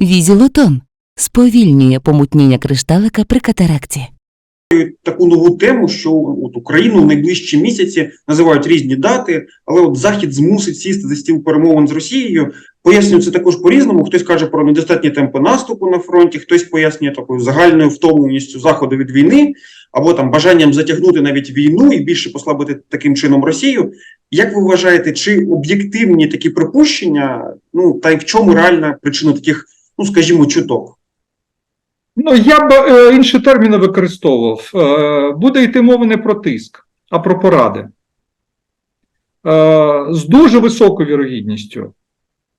Візілотон сповільнює помутніння кришталика при катаракті. таку нову тему, що от Україну в найближчі місяці називають різні дати, але от Захід змусить сісти за стіл перемовин з Росією. Пояснюю це також по-різному. Хтось каже про недостатні темпи наступу на фронті, хтось пояснює такою загальною втомленістю заходу від війни, або там бажанням затягнути навіть війну і більше послабити таким чином Росію. Як ви вважаєте, чи об'єктивні такі припущення? Ну та й в чому реальна причина таких, ну скажімо, чуток? Ну, я б е, інші терміни використовував. Е, буде йти мова не про тиск, а про поради. Е, з дуже високою вірогідністю.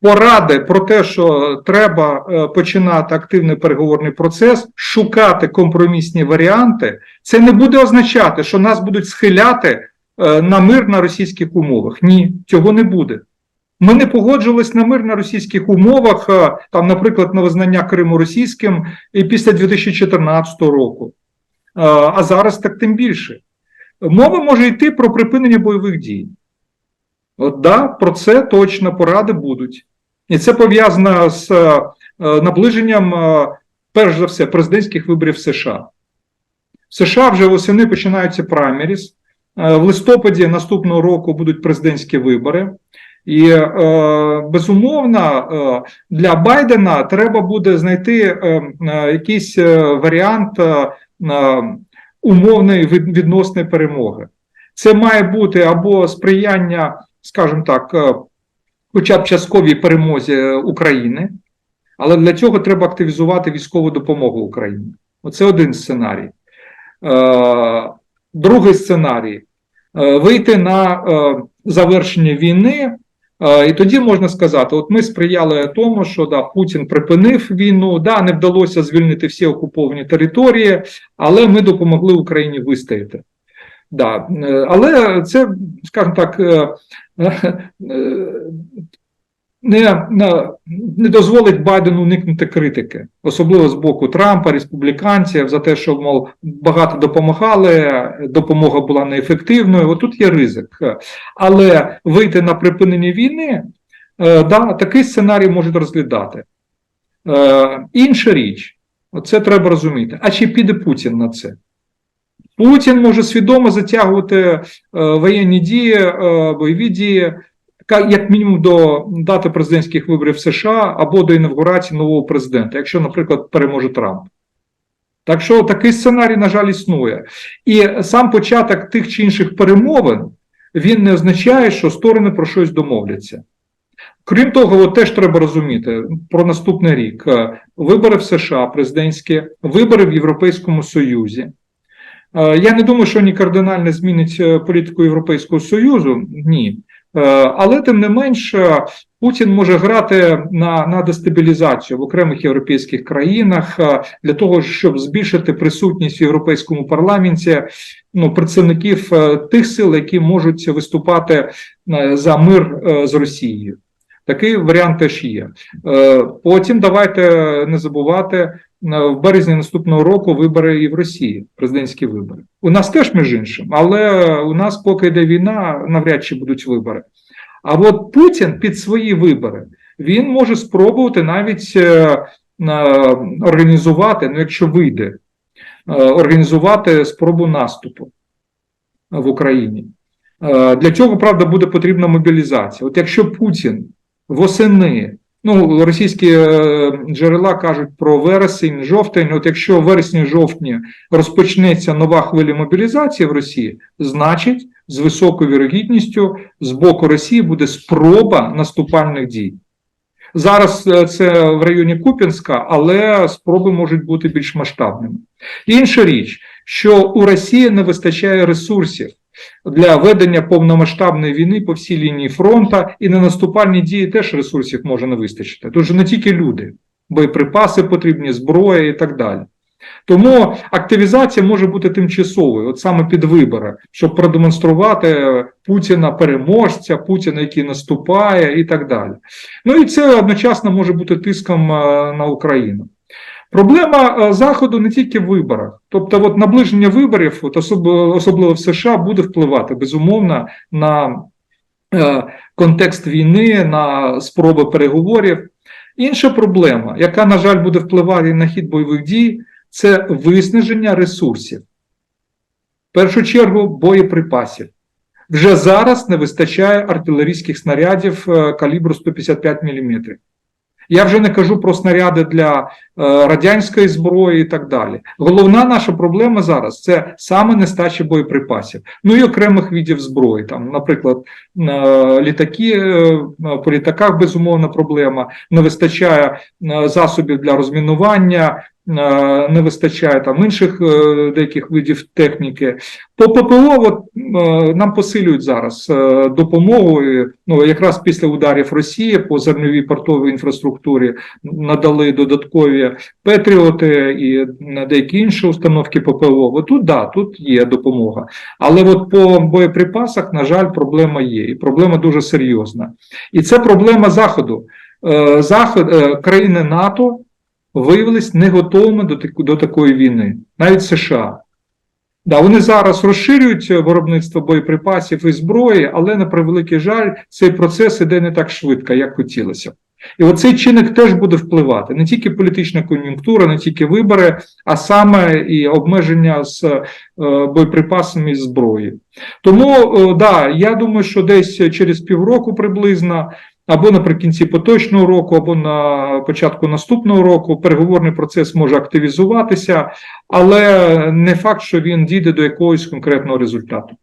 Поради про те, що треба е, починати активний переговорний процес, шукати компромісні варіанти, це не буде означати, що нас будуть схиляти е, на мир на російських умовах. Ні, цього не буде. Ми не погоджувались на мир на російських умовах, е, там, наприклад, на визнання Криму російським і після 2014 року. Е, А зараз так тим більше. Мова може йти про припинення бойових дій. От да, про це точно поради будуть. І це пов'язано з е, наближенням, перш за все, президентських виборів США. В США вже восени починаються праймеріс. В листопаді наступного року будуть президентські вибори. І е, безумовно е, для Байдена треба буде знайти е, якийсь варіант умовної відносної перемоги. Це має бути або сприяння, скажімо так, хоча б частковій перемозі України, але для цього треба активізувати військову допомогу Україні. Оце один сценарій. Другий сценарій вийти на завершення війни. Е, І тоді можна сказати: от ми сприяли тому, що да, Путін припинив війну, да, не вдалося звільнити всі окуповані території, але ми допомогли Україні вистояти. Да. е, Але це, скажімо так, е, не, не, дозволить Байдену уникнути критики, особливо з боку Трампа, республіканців, за те, що мов багато допомагали, допомога була неефективною. Отут є ризик. Але вийти на припинення війни, е, да, такий сценарій можуть розглядати. Е, інша річ, це треба розуміти. А чи піде Путін на це? Путін може свідомо затягувати е, воєнні дії, бойові дії, як мінімум до дати президентських виборів в США або до інавгурації нового президента, якщо, наприклад, переможе Трамп. Так що такий сценарій, на жаль, існує. І сам початок тих чи інших перемовин він не означає, що сторони про щось домовляться. Крім того, от теж треба розуміти про наступний рік: Е, вибори в США президентські, вибори в Європейському Союзі. Е, Я не думаю, що вони кардинально змінять е, політику Європейського Союзу. Ні. Е, Але тим не менш, е, Путін може грати на, на дестабілізацію в окремих європейських країнах е, для того, щоб збільшити присутність в європейському парламенті ну, представників е, тих сил, які можуть виступати за мир з Росією. Такий варіант теж є. Е, Потім давайте не забувати е, в березні наступного року вибори і в Росії, президентські вибори. У нас теж між іншим, але у нас, поки йде війна, навряд чи будуть вибори. А от Путін під свої вибори він може спробувати навіть е, організувати, ну якщо вийде, організувати спробу наступу в Україні. Для цього, правда, буде потрібна мобілізація. От якщо Путін восени, ну російські е, джерела кажуть про вересень, жовтень. От якщо в вересні-жовтні розпочнеться нова хвиля мобілізації в Росії, значить з високою вірогідністю з боку Росії буде спроба наступальних дій. Зараз е, це в районі Куп'янська, але спроби можуть бути більш масштабними. Інша річ, що у Росії не вистачає ресурсів для ведення повномасштабної війни по всій лінії фронту, і на наступальні дії теж ресурсів може не вистачити. Же не тільки люди, боєприпаси потрібні, зброя і так далі. Тому активізація може бути тимчасовою, от саме під вибори, щоб продемонструвати Путіна переможця, Путіна, який наступає, і так далі. Ну і це одночасно може бути тиском е, на Україну. Проблема е, Заходу не тільки в виборах, тобто, от наближення виборів, от особливо, в США, буде впливати безумовно на е, контекст війни, на спроби переговорів. Інша проблема, яка, на жаль, буде впливати на хід бойових дій, це виснаження ресурсів. В першу чергу боєприпасів. Вже зараз не вистачає артилерійських снарядів е, калібру 155 мм. Я вже не кажу про снаряди для е, радянської зброї і так далі. Головна наша проблема зараз це саме нестача боєприпасів. Ну і окремих видів зброї. Там, наприклад, е, літаки е, по літаках безумовна проблема. Не вистачає засобів для розмінування, не вистачає там інших е, деяких видів техніки. По ППО от, е, нам посилюють зараз е, допомогу. Ну якраз після ударів Росії по зерновій портовій інфраструктурі надали додаткові Петріоти і на деякі інші установки ППО. От тут да, тут є допомога. Але от по боєприпасах, на жаль, проблема є, і проблема дуже серйозна. І це проблема Заходу. Е, Захід, е, країни НАТО виявились не готовими до, до такої війни, навіть США. Да, вони зараз розширюють виробництво боєприпасів і зброї, але на превеликий жаль, цей процес іде не так швидко, як хотілося. І оцей чинник теж буде впливати не тільки політична кон'юнктура, не тільки вибори, а саме і обмеження з е, боєприпасами і зброєю. Тому е, да, я думаю, що десь через півроку приблизно, або наприкінці поточного року, або на початку наступного року переговорний процес може активізуватися, але не факт, що він дійде до якогось конкретного результату.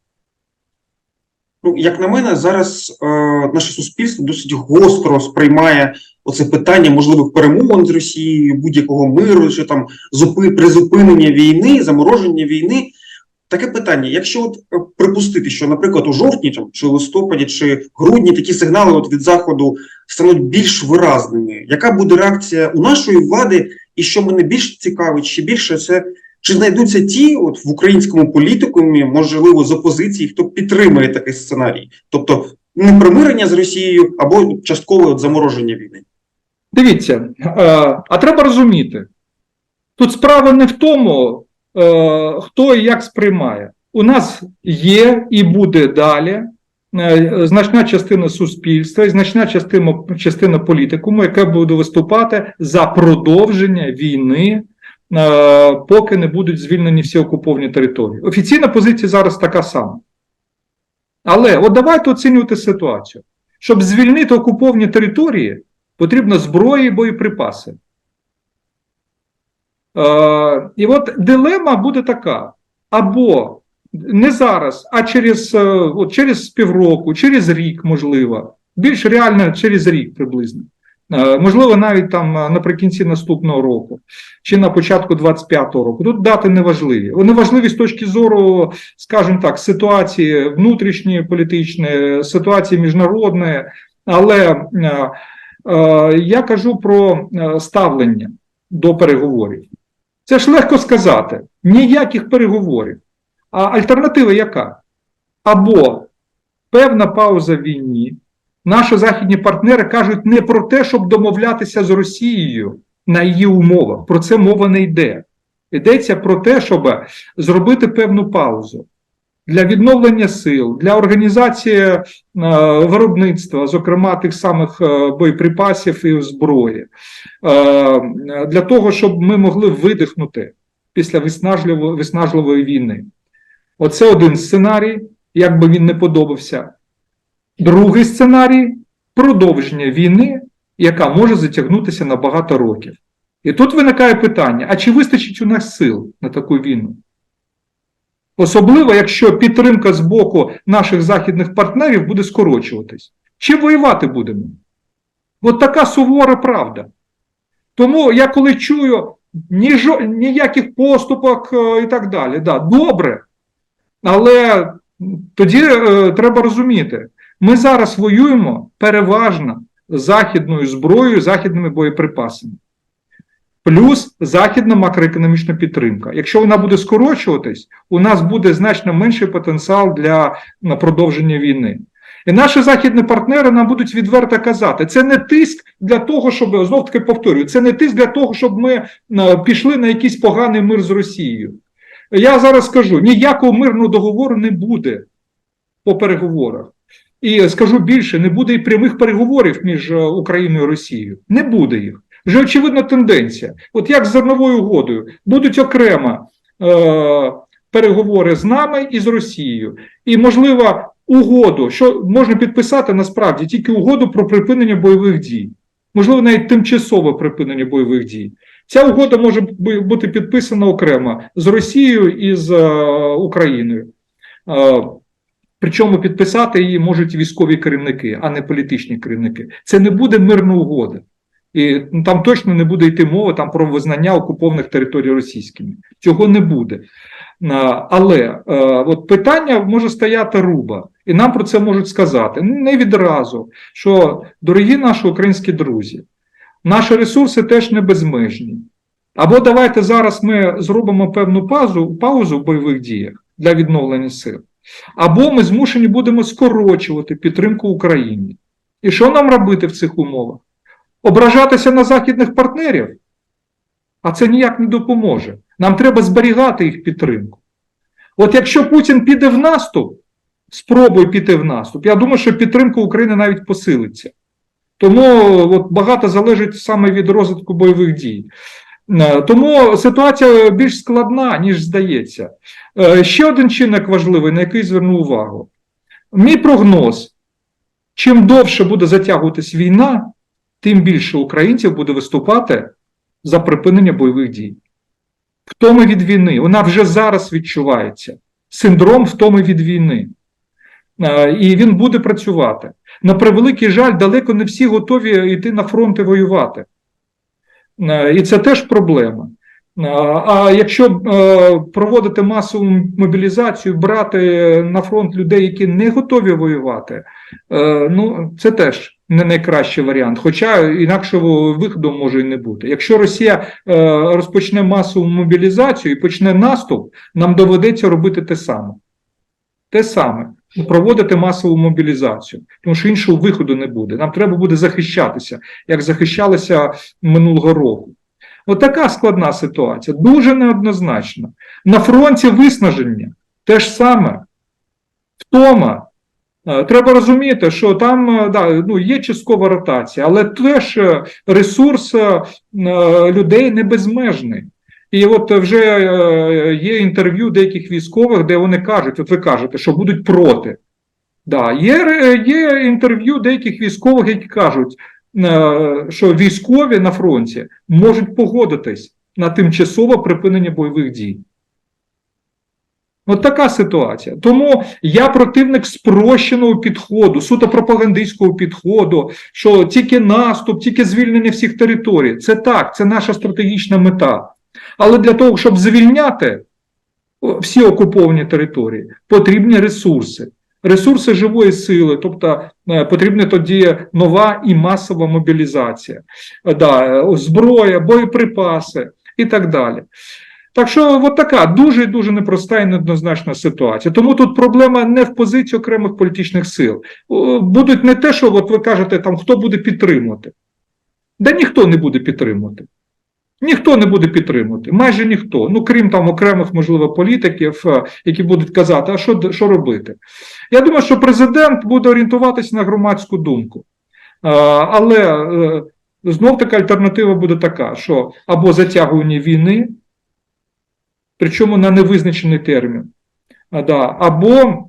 Ну, як на мене, зараз е, наше суспільство досить гостро сприймає оце питання можливих перемовин з Росією, будь-якого миру, чи там зупи, призупинення війни, замороження війни. Таке питання: якщо от е, припустити, що, наприклад, у жовтні там, чи листопаді, чи грудні такі сигнали от від заходу стануть більш виразними, яка буде реакція у нашої влади, і що мене більш цікавить, ще більше це чи знайдуться ті, от в українському політикумі, можливо, з опозиції, хто підтримує такий сценарій, тобто не примирення з Росією або часткове от замороження війни? Дивіться, е, а треба розуміти, тут справа не в тому, хто і як сприймає. У нас є і буде далі е, значна частина суспільства і значна частина, частина політикуму, яка буде виступати за продовження війни, е, поки не будуть звільнені всі окуповані території. Офіційна позиція зараз така сама. Але от давайте оцінювати ситуацію. Щоб звільнити окуповані території, потрібно зброя і боєприпаси. Е, і от дилема буде така: або не зараз, а через, е, от через півроку, через рік, можливо, більш реально через рік приблизно. Е, можливо, навіть там наприкінці наступного року чи на початку 25-го року. Тут дати не важливі. Вони важливі з точки зору, скажімо так, ситуації внутрішньої політичної, ситуації міжнародної, але е, я кажу про ставлення до переговорів. Це ж легко сказати. Ніяких переговорів. А альтернатива яка? Або певна пауза в війні. Наші західні партнери кажуть не про те, щоб домовлятися з Росією на її умовах. Про це мова не йде. Йдеться про те, щоб зробити певну паузу для відновлення сил, для організації е, виробництва, зокрема тих самих е, боєприпасів і зброї, е, для того, щоб ми могли видихнути після виснажливої, виснажливої війни. Оце один сценарій, як би він не подобався. Другий сценарій продовження війни, яка може затягнутися на багато років. І тут виникає питання: а чи вистачить у нас сил на таку війну? Особливо, якщо підтримка з боку наших західних партнерів буде скорочуватись. Чи воювати будемо? От така сувора правда. Тому я коли чую ні жо- ніяких поступок е, і так далі, да, добре. Але тоді е, треба розуміти, ми зараз воюємо переважно західною зброєю, західними боєприпасами. Плюс західна макроекономічна підтримка. Якщо вона буде скорочуватись, у нас буде значно менший потенціал для продовження війни. І наші західні партнери нам будуть відверто казати, це не тиск для того, щоб знов таки повторюю, це не тиск для того, щоб ми е, пішли на якийсь поганий мир з Росією. Я зараз скажу: ніякого мирного договору не буде по переговорах. І скажу більше, не буде і прямих переговорів між е, Україною і Росією. Не буде їх. Вже очевидна тенденція. От як з зерновою угодою, будуть окремо е, переговори з нами і з Росією. І, можливо, угоду, що можна підписати насправді тільки угоду про припинення бойових дій. Можливо, навіть тимчасове припинення бойових дій. Ця угода може бути підписана окремо з Росією і з е, Україною. Е, Причому підписати її можуть військові керівники, а не політичні керівники. Це не буде мирна угода. І ну, там точно не буде йти мова там про визнання окупованих територій російськими. Цього не буде. Але е, от питання може стояти руба, і нам про це можуть сказати не відразу, що дорогі наші українські друзі, наші ресурси теж не безмежні. Або давайте зараз ми зробимо певну паузу, паузу в бойових діях для відновлення сил, або ми змушені будемо скорочувати підтримку Україні. І що нам робити в цих умовах? Ображатися на західних партнерів? А це ніяк не допоможе. Нам треба зберігати їх підтримку. От якщо Путін піде в наступ, спробує піти в наступ, я думаю, що підтримка України навіть посилиться. Тому от, багато залежить саме від розвитку бойових дій. Е, Тому ситуація більш складна, ніж здається. Е, Ще один чинник важливий, на який зверну увагу. Мій прогноз: чим довше буде затягуватись війна, тим більше українців буде виступати за припинення бойових дій. Втоми від війни, вона вже зараз відчувається. Синдром втоми від війни. Е, І він буде працювати. На превеликий жаль, далеко не всі готові йти на фронт і воювати. Е, І це теж проблема. Е, А якщо проводити масову мобілізацію, брати на фронт людей, які не готові воювати, ну це теж не найкращий варіант. Хоча інакшого виходу може і не бути. Якщо Росія е, розпочне масову мобілізацію і почне наступ, нам доведеться робити те саме. Те саме проводити масову мобілізацію, тому що іншого виходу не буде. Нам треба буде захищатися, як захищалися минулого року. От складна ситуація, дуже неоднозначна. На фронті виснаження те ж саме, втома. Е, Треба розуміти, що там е, да, ну, є часткова ротація, але теж е, ресурс людей не безмежний. І от вже є інтерв'ю деяких військових, де вони кажуть, от ви кажете, що будуть проти. Да, є, є інтерв'ю деяких військових, які кажуть, що військові на фронті можуть погодитись на тимчасове припинення бойових дій. От така ситуація. Тому я противник спрощеного підходу, суто пропагандистського підходу, що тільки наступ, тільки звільнення всіх територій. Це так, це наша стратегічна мета. Але для того, щоб звільняти всі окуповані території, потрібні ресурси. Ресурси живої сили, тобто е, потрібна тоді нова і масова мобілізація, Е, да, е, зброя, боєприпаси і так далі. Так що, от така дуже і дуже непроста і неоднозначна ситуація. Тому тут проблема не в позиції окремих політичних сил. Будуть не те, що от ви кажете, там хто буде підтримувати. Да ніхто не буде підтримувати. Ніхто не буде підтримувати, майже ніхто. Ну крім там окремих, можливо, політиків, е, які будуть казати, а що, що робити? Я думаю, що президент буде орієнтуватися на громадську думку. Е, Але е, знов така альтернатива буде така, що або затягування війни, причому на невизначений термін, а, да, або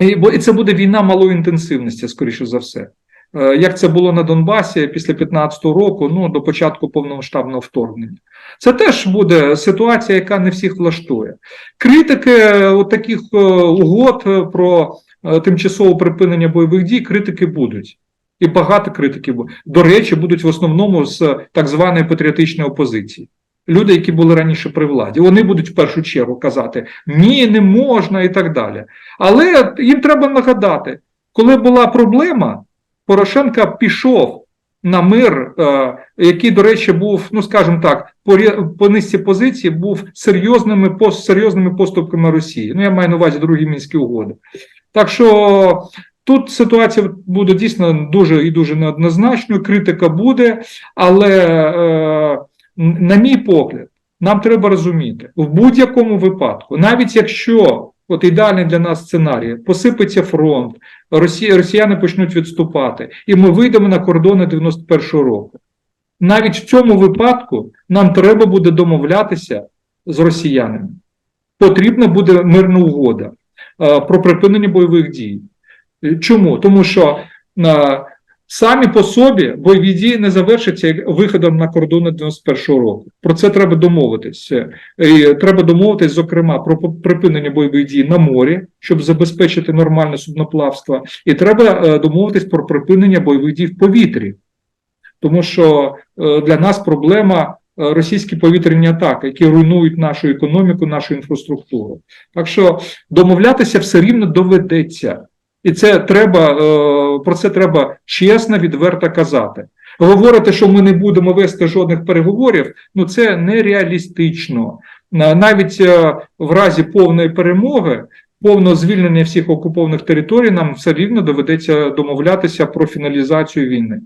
і, це буде війна малої інтенсивності, скоріше за все. Е, Як це було на Донбасі після 15-го року, ну до початку повномасштабного вторгнення, це теж буде ситуація, яка не всіх влаштує. Критики е, от таких е, угод про тимчасове припинення бойових дій, критики будуть. І багато критиків. До речі, будуть в основному з так званої патріотичної опозиції. Люди, які були раніше при владі, вони будуть в першу чергу казати ні, не можна і так далі. Але їм треба нагадати, коли була проблема, Порошенка пішов на мир, е, який, до речі, був, ну скажімо так, по, низці позиції був серйозними серйозними поступками Росії. Ну, я маю на увазі другі мінські угоди. Так що тут ситуація буде дійсно дуже і дуже неоднозначною, критика буде, але, е, на мій погляд, нам треба розуміти, в будь-якому випадку, навіть якщо От ідеальний для нас сценарій. Посипеться фронт, Росія, росіяни почнуть відступати, і ми вийдемо на кордони 91-го року. Навіть в цьому випадку нам треба буде домовлятися з росіянами. Потрібна буде мирна угода е, про припинення бойових дій. Е, Чому? Тому що е, самі по собі бойові дії не завершаться виходом на кордони 91-го року. Про це треба домовитися. І треба домовитись, зокрема, про припинення бойових дій на морі, щоб забезпечити нормальне судноплавство, і треба е, домовитись про припинення бойових дій в повітрі. Тому що е, для нас проблема е, російські повітряні атаки, які руйнують нашу економіку, нашу інфраструктуру. Так що домовлятися все рівно доведеться. І це треба, е, про це треба чесно, відверто казати. Говорити, що ми не будемо вести жодних переговорів, ну це нереалістично. На- Навіть е, в разі повної перемоги, повного звільнення всіх окупованих територій, нам все рівно доведеться домовлятися про фіналізацію війни.